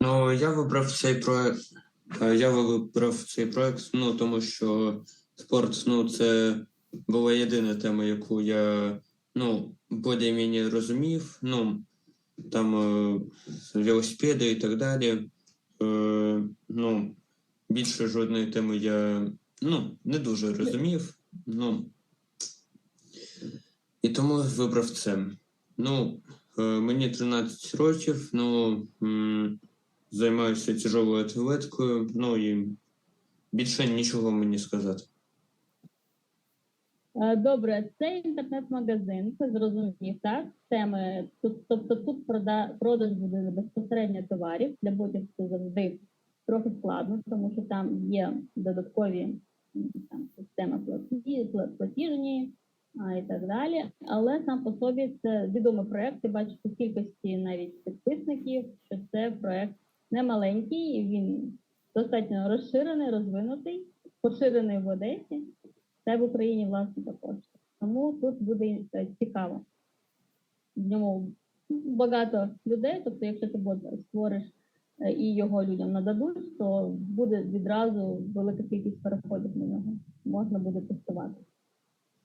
Ну, я вибрав цей проект. Я вибрав цей проект, ну, тому що спорт, ну, це була єдина тема, яку я ну, більш-менш розумів. Ну, там е, велосипеди і так далі. Е, ну, більше жодної теми я ну, не дуже розумів. Ну, і тому вибрав це. Ну, е, мені 13 років, ну, м, займаюся тяжелою атлетикою, ну і більше нічого мені сказати. Е, Добре, це інтернет-магазин, це зрозумів, так? Теми. Тут, тобто тут прода, продаж буде безпосередньо товарів. Для будь це завжди трохи складно, тому що там є додаткові там, системи платі, платіжні а, і так далі. Але сам по собі це відомий проект. Ти бачиш по кількості навіть підписників, що це проект не маленький, він достатньо розширений, розвинутий, поширений в Одесі та в Україні власне також. Тому тут буде е, цікаво. В ньому багато людей, тобто, якщо ти створиш е, і його людям нададуть, то буде відразу велика кількість переходів на нього. Можна буде тестувати.